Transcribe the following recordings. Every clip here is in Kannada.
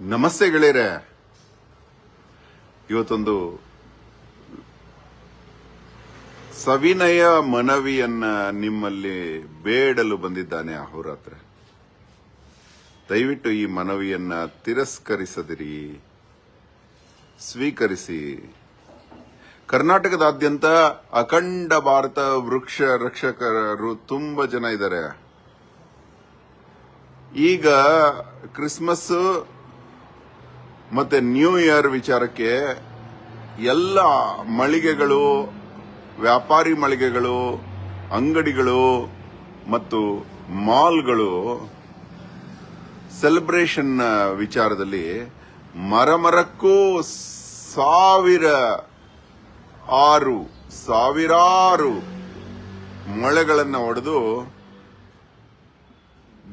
ನಮಸ್ತೆ ಗೆಳೆಯರೆ. ಇವತ್ತೊಂದು ಸವಿನಯ ಮನವಿಯನ್ನ ನಿಮ್ಮಲ್ಲಿ ಬೇಡಲು ಬಂದಿದ್ದಾನೆ ಅಹೋರಾತ್ರ ದಯವಿಟ್ಟು ಈ ಮನವಿಯನ್ನ ತಿರಸ್ಕರಿಸದಿರಿ. ಸ್ವೀಕರಿಸಿ. ಕರ್ನಾಟಕದಾದ್ಯಂತ ಅಖಂಡ ಭಾರತ ವೃಕ್ಷ ರಕ್ಷಕರು ತುಂಬಾ ಜನ ಇದ್ದಾರೆ. ಈಗ ಕ್ರಿಸ್ಮಸ್ ಮತ್ತೆ ನ್ಯೂ ಇಯರ್ ವಿಚಾರಕ್ಕೆ ಎಲ್ಲ ಮಳಿಗೆಗಳು, ವ್ಯಾಪಾರಿ ಮಳಿಗೆಗಳು, ಅಂಗಡಿಗಳು ಮತ್ತು ಮಾಲ್ಗಳು ಸೆಲೆಬ್ರೇಷನ್ ವಿಚಾರದಲ್ಲಿ ಮರಮರಕ್ಕೂ ಸಾವಿರ ಆರು, ಸಾವಿರಾರು ಮೊಳೆಗಳನ್ನು ಹೊಡೆದು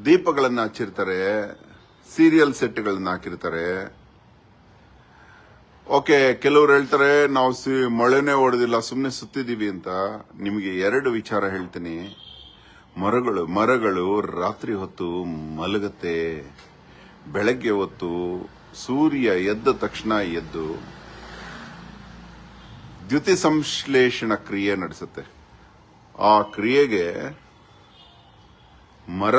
ದೀಪಗಳನ್ನು ಹಚ್ಚಿರ್ತಾರೆ ಸೀರಿಯಲ್ ಸೆಟ್ಗಳನ್ನು ಹಾಕಿರ್ತಾರೆ. ಓಕೆ, ಕೆಲವ್ರು ಹೇಳ್ತಾರೆ, ನಾವು ಸಿ- ಮಳೆನೇ ಹೊಡೆದಿಲ್ಲ ಸುಮ್ಮನೆ ಸುತ್ತಿದ್ದೀವಿ ಅಂತ. ನಿಮಗೆ ಎರಡು ವಿಚಾರ ಹೇಳ್ತೀನಿ. ಮರಗಳು ಮರಗಳು ರಾತ್ರಿ ಹೊತ್ತು ಮಲಗತ್ತೆ, ಬೆಳಗ್ಗೆ ಹೊತ್ತು ಸೂರ್ಯ ಎದ್ದ ತಕ್ಷಣ ಎದ್ದು ದ್ಯುತಿ ಸಂಶ್ಲೇಷಣ ಕ್ರಿಯೆ ನಡೆಸುತ್ತೆ. ಆ ಕ್ರಿಯೆಗೆ ಮರ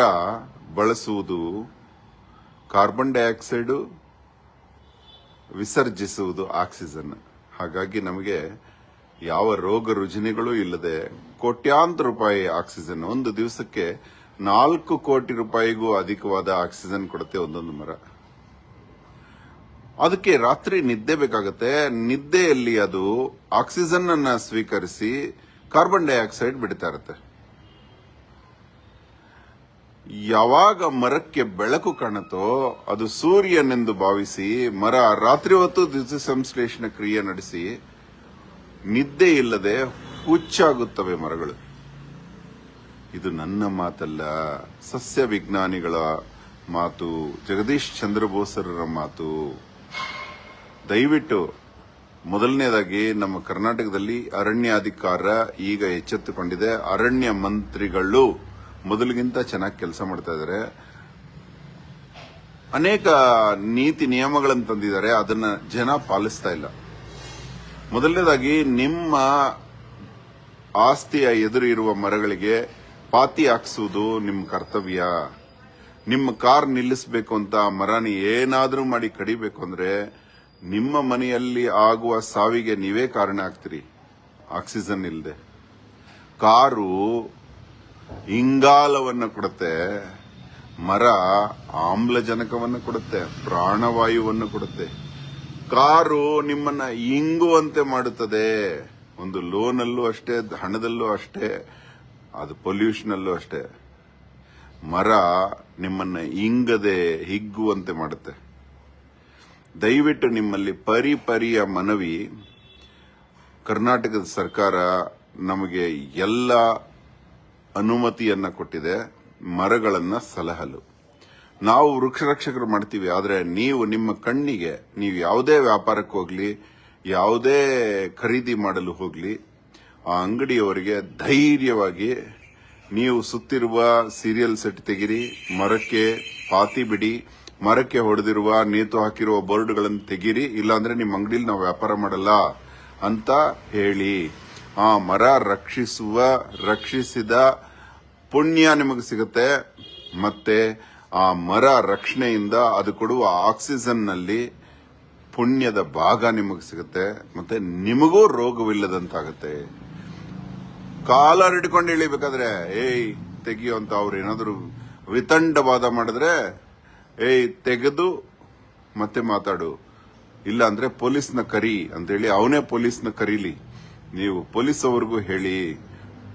ಬಳಸುವುದು ಕಾರ್ಬನ್ ಡೈಆಕ್ಸೈಡ್ ವಿಸರ್ಜಿಸುವುದು ಆಕ್ಸಿಜನ್. ಹಾಗಾಗಿ ನಮಗೆ ಯಾವ ರೋಗ ರುಜಿನಿಗಳು ಇಲ್ಲದೆ ಕೋಟ್ಯಾಂತರ ರೂಪಾಯಿ ಆಕ್ಸಿಜನ್, ಒಂದು ದಿವಸಕ್ಕೆ ನಾಲ್ಕು ಕೋಟಿ ರೂಪಾಯಿಗೂ ಅಧಿಕವಾದ ಆಕ್ಸಿಜನ್ ಕೊಡುತ್ತೆ ಒಂದೊಂದು ಮರ. ಅದಕ್ಕೆ ರಾತ್ರಿ ನಿದ್ದೆ ಬೇಕಾಗುತ್ತೆ. ನಿದ್ದೆಯಲ್ಲಿ ಅದು ಆಕ್ಸಿಜನ್ ಅನ್ನ ಸ್ವೀಕರಿಸಿ ಕಾರ್ಬನ್ ಡೈಆಕ್ಸೈಡ್ ಬಿಡ್ತಾ ಇರುತ್ತೆ. ಯಾವಾಗ ಮರಕ್ಕೆ ಬೆಳಕು ಕಾಣುತ್ತೋ ಅದು ಸೂರ್ಯನೆಂದು ಭಾವಿಸಿ ಮರ ರಾತ್ರಿ ಹೊತ್ತು ದ್ಯುತಿ ಸಂಶ್ಲೇಷಣ ಕ್ರಿಯೆ ನಡೆಸಿ ನಿದ್ದೆ ಇಲ್ಲದೆ ಹುಚ್ಚಾಗುತ್ತವೆ ಮರಗಳು. ಇದು ನನ್ನ ಮಾತಲ್ಲ, ಸಸ್ಯ ವಿಜ್ಞಾನಿಗಳ ಮಾತು, ಜಗದೀಶ್ ಚಂದ್ರ ಬೋಸರರ ಮಾತು. ದಯವಿಟ್ಟು ಮೊದಲನೇದಾಗಿ ನಮ್ಮ ಕರ್ನಾಟಕದಲ್ಲಿ ಅರಣ್ಯಾಧಿಕಾರ ಈಗ ಎಚ್ಚೆತ್ತುಕೊಂಡಿದೆ. ಅರಣ್ಯ ಮಂತ್ರಿಗಳು ಮೊದಲಿಗಿಂತ ಚೆನ್ನಾಗಿ ಕೆಲಸ ಮಾಡ್ತಾ ಇದ್ದಾರೆ ಅನೇಕ ನೀತಿ ನಿಯಮಗಳನ್ನು ತಂದಿದ್ದಾರೆ, ಅದನ್ನ ಜನ ಪಾಲಿಸ್ತಾ ಇಲ್ಲ. ಮೊದಲನೇದಾಗಿ, ನಿಮ್ಮ ಆಸ್ತಿಯ ಎದುರು ಇರುವ ಮರಗಳಿಗೆ ಪಾತಿ ಹಾಕ್ಸುವುದು ನಿಮ್ಮ ಕರ್ತವ್ಯ. ನಿಮ್ಮ ಕಾರ್ ನಿಲ್ಲಿಸಬೇಕು ಅಂತ ಮರನ ಏನಾದರೂ ಮಾಡಿ ಕಡಿಬೇಕು ಅಂದ್ರೆ, ನಿಮ್ಮ ಮನೆಯಲ್ಲಿ ಆಗುವ ಸಾವಿಗೆ ನೀವೇ ಕಾರಣ ಆಗ್ತೀರಿ. ಆಕ್ಸಿಜನ್ ಇಲ್ಲದೆ ಕಾರು ಇಂಗಾಲವನ್ನು ಕೊಡುತ್ತೆ, ಮರ ಆಮ್ಲಜನಕವನ್ನು ಕೊಡುತ್ತೆ, ಪ್ರಾಣವಾಯುವನ್ನು ಕೊಡುತ್ತೆ. ಕಾರು ನಿಮ್ಮನ್ನ ಇಂಗುವಂತೆ ಮಾಡುತ್ತದೆ. ಒಂದು ಲೋನಲ್ಲೂ ಅಷ್ಟೇ, ಹಣದಲ್ಲೂ ಅಷ್ಟೇ, ಅದು ಪೊಲ್ಯೂಷನಲ್ಲೂ ಅಷ್ಟೇ. ಮರ ನಿಮ್ಮನ್ನ ಇಂಗದೆ, ಹಿಗ್ಗುವಂತೆ ಮಾಡುತ್ತೆ. ದಯವಿಟ್ಟು ನಿಮ್ಮಲ್ಲಿ ಪರಿ ಪರಿಯ ಮನವಿ. ಕರ್ನಾಟಕದ ಸರ್ಕಾರ ನಮಗೆ ಎಲ್ಲ ಅನುಮತಿಯನ್ನ ಕೊಟ್ಟಿದೆ, ಮರಗಳನ್ನ ಸಲಹಲು. ನಾವು ವೃಕ್ಷ ರಕ್ಷಕರು ಮಾಡ್ತೀವಿ, ಆದರೆ ನೀವು ನಿಮ್ಮ ಕಣ್ಣಿಗೆ, ನೀವು ಯಾವುದೇ ವ್ಯಾಪಾರಕ್ಕೆ ಹೋಗ್ಲಿ, ಯಾವುದೇ ಖರೀದಿ ಮಾಡಲು ಹೋಗ್ಲಿ, ಆ ಅಂಗಡಿಯವರಿಗೆ ಧೈರ್ಯವಾಗಿ ನೀವು ಸುತ್ತಿರುವ ಸೀರಿಯಲ್ ಸೆಟ್ ತೆಗಿರಿ, ಮರಕ್ಕೆ ಪಾತಿ ಬಿಡಿ, ಮರಕ್ಕೆ ಹೊಡೆದಿರುವ, ನೇತು ಹಾಕಿರುವ ಬೋರ್ಡ್ಗಳನ್ನು ತೆಗಿರಿ, ಇಲ್ಲಾಂದ್ರೆ ನಿಮ್ಮ ಅಂಗಡಿಲಿ ನಾವು ವ್ಯಾಪಾರ ಮಾಡಲ್ಲ ಅಂತ ಹೇಳಿ. ಆ ಮರ ರಕ್ಷಿಸುವ, ರಕ್ಷಿಸಿದ ಪುಣ್ಯ ನಿಮಗೆ ಸಿಗುತ್ತೆ. ಮತ್ತೆ ಆ ಮರ ರಕ್ಷಣೆಯಿಂದ ಅದು ಕೊಡುವ ಆಕ್ಸಿಜನ್ನಲ್ಲಿ ಪುಣ್ಯದ ಭಾಗ ನಿಮಗೆ ಸಿಗುತ್ತೆ. ಮತ್ತೆ ನಿಮಗೂ ರೋಗವಿಲ್ಲದಂತಾಗುತ್ತೆ. ಕಾಲ ಹಿಡ್ಕೊಂಡು ಇಳಿಬೇಕಾದ್ರೆ, ಏಯ್, ತೆಗಿಯೋ ಅಂತ ಅವ್ರು ಏನಾದ್ರು ವಿತಂಡವಾದ ಮಾಡಿದ್ರೆ, ಏಯ್, ತೆಗೆದು ಮತ್ತೆ ಮಾತಾಡು. ಇಲ್ಲ ಅಂದ್ರೆ ಪೊಲೀಸ್ನ ಕರಿ ಅಂತೇಳಿ ಅವನೇ ಪೊಲೀಸ್ನ ಕರೀಲಿ. ನೀವು ಪೊಲೀಸ್ ಅವರಿಗೂ ಹೇಳಿ,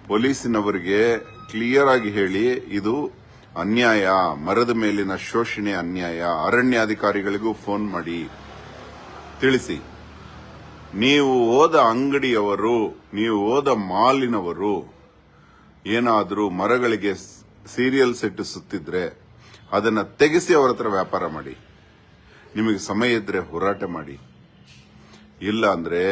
ಪೊಲೀಸಿನವರಿಗೆ ಕ್ಲಿಯರ್ ಆಗಿ ಹೇಳಿ, ಇದು ಅನ್ಯಾಯ, ಮರದ ಮೇಲಿನ ಶೋಷಣೆ ಅನ್ಯಾಯ, ಅರಣ್ಯಾಧಿಕಾರಿಗಳಿಗೂ ಫೋನ್ ಮಾಡಿ ತಿಳಿಸಿ. ನೀವು ಹೋದ ಅಂಗಡಿಯವರು, ನೀವು ಹೋದ ಮಾಲಿನವರು, ಏನಾದರೂ ಮರಗಳಿಗೆ ಸೀರಿಯಲ್ ಸೆಟ್ ಸುತ್ತಿದ್ರೆ ಅದನ್ನು ತೆಗೆಸಿ ಅವರ ಹತ್ರ ವ್ಯಾಪಾರ ಮಾಡಿ. ನಿಮಗೆ ಸಮಯ ಇದ್ರೆ ಹೋರಾಟ ಮಾಡಿ. ಇಲ್ಲ ಅಂದ್ರೆ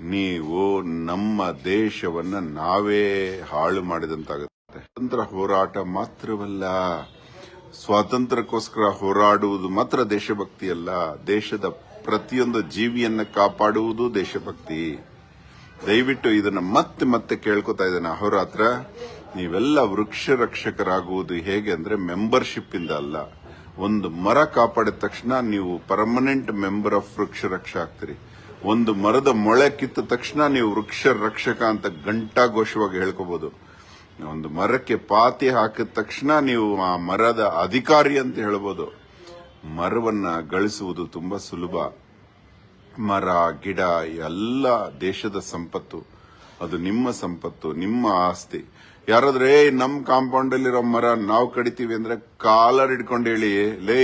ನೀವು ನಮ್ಮ ದೇಶವನ್ನ ನಾವೇ ಹಾಳು ಮಾಡಿದಂತಾಗುತ್ತೆ. ಸ್ವತಂತ್ರ ಹೋರಾಟ ಮಾತ್ರವಲ್ಲ, ಸ್ವಾತಂತ್ರ್ಯಕ್ಕೋಸ್ಕರ ಹೋರಾಡುವುದು ಮಾತ್ರ ದೇಶಭಕ್ತಿ ಅಲ್ಲ ದೇಶದ ಪ್ರತಿಯೊಂದು ಜೀವಿಯನ್ನ ಕಾಪಾಡುವುದು ದೇಶಭಕ್ತಿ. ದಯವಿಟ್ಟು ಇದನ್ನ ಮತ್ತೆ ಮತ್ತೆ ಕೇಳ್ಕೊತಾ ಇದ್ದೇನೆ ಅಹೋರಾತ್ರ. ನೀವೆಲ್ಲ ವೃಕ್ಷ ರಕ್ಷಕರಾಗುವುದು ಹೇಗೆ ಅಂದ್ರೆ ಮೆಂಬರ್ಶಿಪ್ ಇಂದ ಅಲ್ಲ. ಒಂದು ಮರ ಕಾಪಾಡಿದ ತಕ್ಷಣ ನೀವು ಪರ್ಮನೆಂಟ್ ಮೆಂಬರ್ ಆಫ್ ವೃಕ್ಷ ರಕ್ಷ ಆಗ್ತೀರಿ. ಒಂದು ಮರದ ಮೊಳೆ ಕಿತ್ತ ತಕ್ಷಣ ನೀವು ವೃಕ್ಷ ರಕ್ಷಕ ಅಂತ ಘಂಟಾಘೋಷವಾಗಿ ಹೇಳ್ಕೋಬಹುದು ಒಂದು ಮರಕ್ಕೆ ಪಾತಿ ಹಾಕಿದ ತಕ್ಷಣ ನೀವು ಆ ಮರದ ಅಧಿಕಾರಿ ಅಂತ ಹೇಳ್ಬೋದು. ಮರವನ್ನ ಗಳಿಸುವುದು ತುಂಬಾ ಸುಲಭ. ಮರ, ಗಿಡ, ಎಲ್ಲ ದೇಶದ ಸಂಪತ್ತು. ಅದು ನಿಮ್ಮ ಸಂಪತ್ತು, ನಿಮ್ಮ ಆಸ್ತಿ. ಯಾರಾದ್ರೆ "ಏಯ್, ನಮ್ ಕಾಂಪೌಂಡ್ ಅಲ್ಲಿರೋ ಮರ ನಾವು ಕಡಿತೀವಿ ಅಂದ್ರೆ ಕಾಲರ್ ಹಿಡ್ಕೊಂಡು ಹೇಳಿ ಲೇ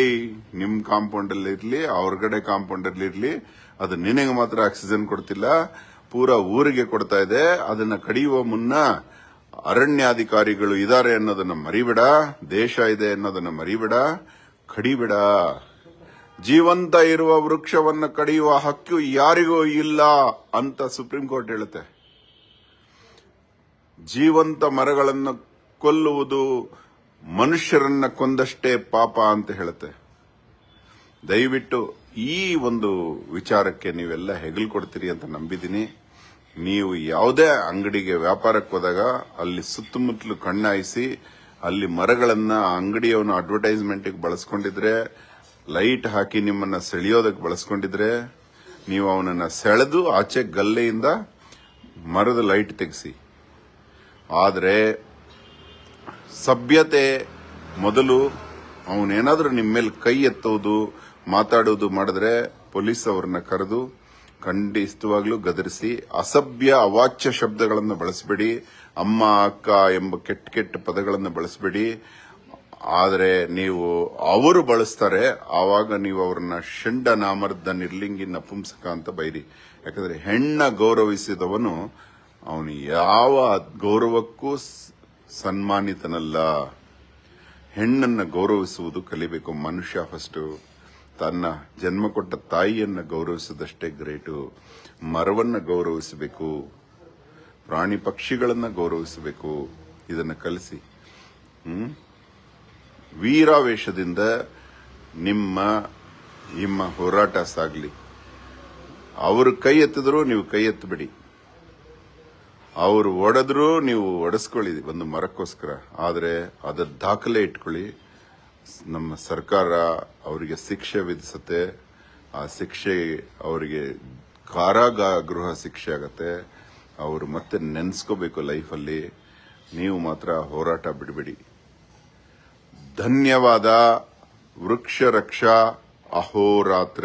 ನಿಮ್ ಕಾಂಪೌಂಡ್ ಅಲ್ಲಿ ಇರ್ಲಿ ಅವ್ರಗಡೆ ಕಾಂಪೌಂಡ್ ಅಲ್ಲಿ ಇರ್ಲಿ ಅದು ನಿನಗೆ ಮಾತ್ರ ಆಕ್ಸಿಜನ್ ಕೊಡ್ತಿಲ್ಲ ಪೂರಾ ಊರಿಗೆ ಕೊಡ್ತಾ ಇದೆ ಅದನ್ನ ಕಡಿಯುವ ಮುನ್ನ ಅರಣ್ಯಾಧಿಕಾರಿಗಳು ಇದಾರೆ ಅನ್ನೋದನ್ನ ಮರಿಬೇಡ ದೇಶ ಇದೆ ಅನ್ನೋದನ್ನ ಮರಿಬೇಡ ಕಡಿಬೇಡ. ಜೀವಂತ ಇರುವ ವೃಕ್ಷವನ್ನ ಕಡಿಯುವ ಹಕ್ಕು ಯಾರಿಗೂ ಇಲ್ಲ ಅಂತ ಸುಪ್ರೀಂ ಕೋರ್ಟ್ ಹೇಳುತ್ತೆ. ಜೀವಂತ ಮರಗಳನ್ನು ಕೊಲ್ಲುವುದು ಮನುಷ್ಯರನ್ನ ಕೊಂದಷ್ಟೇ ಪಾಪ ಅಂತ ಹೇಳುತ್ತೆ. ದಯವಿಟ್ಟು ಈ ಒಂದು ವಿಚಾರಕ್ಕೆ ನೀವೆಲ್ಲ ಹೆಗಲು ಕೊಡ್ತೀರಿ ಅಂತ ನಂಬಿದ್ದೀನಿ. ನೀವು ಯಾವುದೇ ಅಂಗಡಿಗೆ ವ್ಯಾಪಾರಕ್ಕೆ ಹೋದಾಗ ಅಲ್ಲಿ ಸುತ್ತಮುತ್ತಲು ಕಣ್ಣಾಯಿಸಿ, ಅಲ್ಲಿ ಮರಗಳನ್ನ ಅಂಗಡಿಯವನು ಅಡ್ವರ್ಟೈಸ್ಮೆಂಟ್ಗೆ ಬಳಸ್ಕೊಂಡಿದ್ರೆ, ಲೈಟ್ ಹಾಕಿ ನಿಮ್ಮನ್ನ ಸೆಳೆಯೋದಕ್ಕೆ ಬಳಸ್ಕೊಂಡಿದ್ರೆ, ನೀವು ಅವನನ್ನ ಸೆಳೆದು ಆಚೆ ಗಲ್ಲೆಯಿಂದ ಮರದ ಲೈಟ್ ತೆಗೆಸಿ. ಆದರೆ ಸಭ್ಯತೆ ಮೊದಲು ಅವನೇನಾದರೂ ನಿಮ್ಮ ಮೇಲೆ ಕೈ ಎತ್ತೋದು, ಮಾತಾಡೋದು ಮಾಡಿದ್ರೆ ಪೊಲೀಸ್ ಅವ್ರನ್ನ ಕರೆದು ಖಂಡಿತವಾಗ್ಲೂ ಗದರಿಸಿ ಅಸಭ್ಯ ಅವಾಚ್ಯ ಶಬ್ದಗಳನ್ನು ಬಳಸಬೇಡಿ, ಅಮ್ಮ, ಅಕ್ಕ ಎಂಬ ಕೆಟ್ಟ ಕೆಟ್ಟ ಪದಗಳನ್ನು ಬಳಸಬೇಡಿ. ಆದರೆ ನೀವು ಅವರು ಬಳಸ್ತಾರೆ, ಆವಾಗ ನೀವು ಅವ್ರನ್ನ ಷಂಡ ನಾಮರ್ದ ನಿರ್ಲಿಂಗಿ ನಪುಂಸಕ ಅಂತ ಬೈರಿ. ಯಾಕಂದ್ರೆ ಹೆಣ್ಣ ಗೌರವಿಸಿದವನು ಅವನು ಯಾವ ಗೌರವಕ್ಕೂ ಸನ್ಮಾನಿತನಲ್ಲ. ಹೆಣ್ಣನ್ನ ಗೌರವಿಸುವುದು ಕಲಿಬೇಕು ಮನುಷ್ಯ ಫಸ್ಟು. ತನ್ನ ಜನ್ಮ ಕೊಟ್ಟ ತಾಯಿಯನ್ನ ಗೌರವಿಸದಷ್ಟೇ ಗ್ರೇಟು. ಮರವನ್ನ ಗೌರವಿಸಬೇಕು. ಪ್ರಾಣಿ ಪಕ್ಷಿಗಳನ್ನು ಗೌರವಿಸಬೇಕು. ಇದನ್ನ ಕಲಿಸಿ. ವೀರಾವೇಶದಿಂದ ನಿಮ್ಮ ನಿಮ್ಮ ಹೋರಾಟ ಸಾಗಲಿ. ಅವರು ಕೈ ಎತ್ತಿದ್ರು ನೀವು ಕೈ ಎತ್ತಬೇಡಿ. ಅವರು ಒಡೆದ್ರು ನೀವು ಒಡೆಸ್ಕೊಳ್ಳಿ ಒಂದು ಮರಕ್ಕೋಸ್ಕರ. ಆದರೆ ಅದರ ದಾಖಲೆ ಇಟ್ಕೊಳ್ಳಿ. ನಮ್ಮ ಸರ್ಕಾರ ಅವರಿಗೆ ಶಿಕ್ಷೆ ವಿಧಿಸುತ್ತೆ. ಆ ಶಿಕ್ಷೆ ಅವರಿಗೆ ಕಾರಾಗೃಹ ಶಿಕ್ಷೆ ಆಗತ್ತೆ. ಅವರು ಮತ್ತೆ ನೆನೆಸ್ಕೋಬೇಕು ಲೈಫಲ್ಲಿ. ನೀವು ಮಾತ್ರ ಹೋರಾಟ ಬಿಡಬೇಡಿ. ಧನ್ಯವಾದ. ವೃಕ್ಷ ರಕ್ಷಾ ಅಹೋರಾತ್ರ.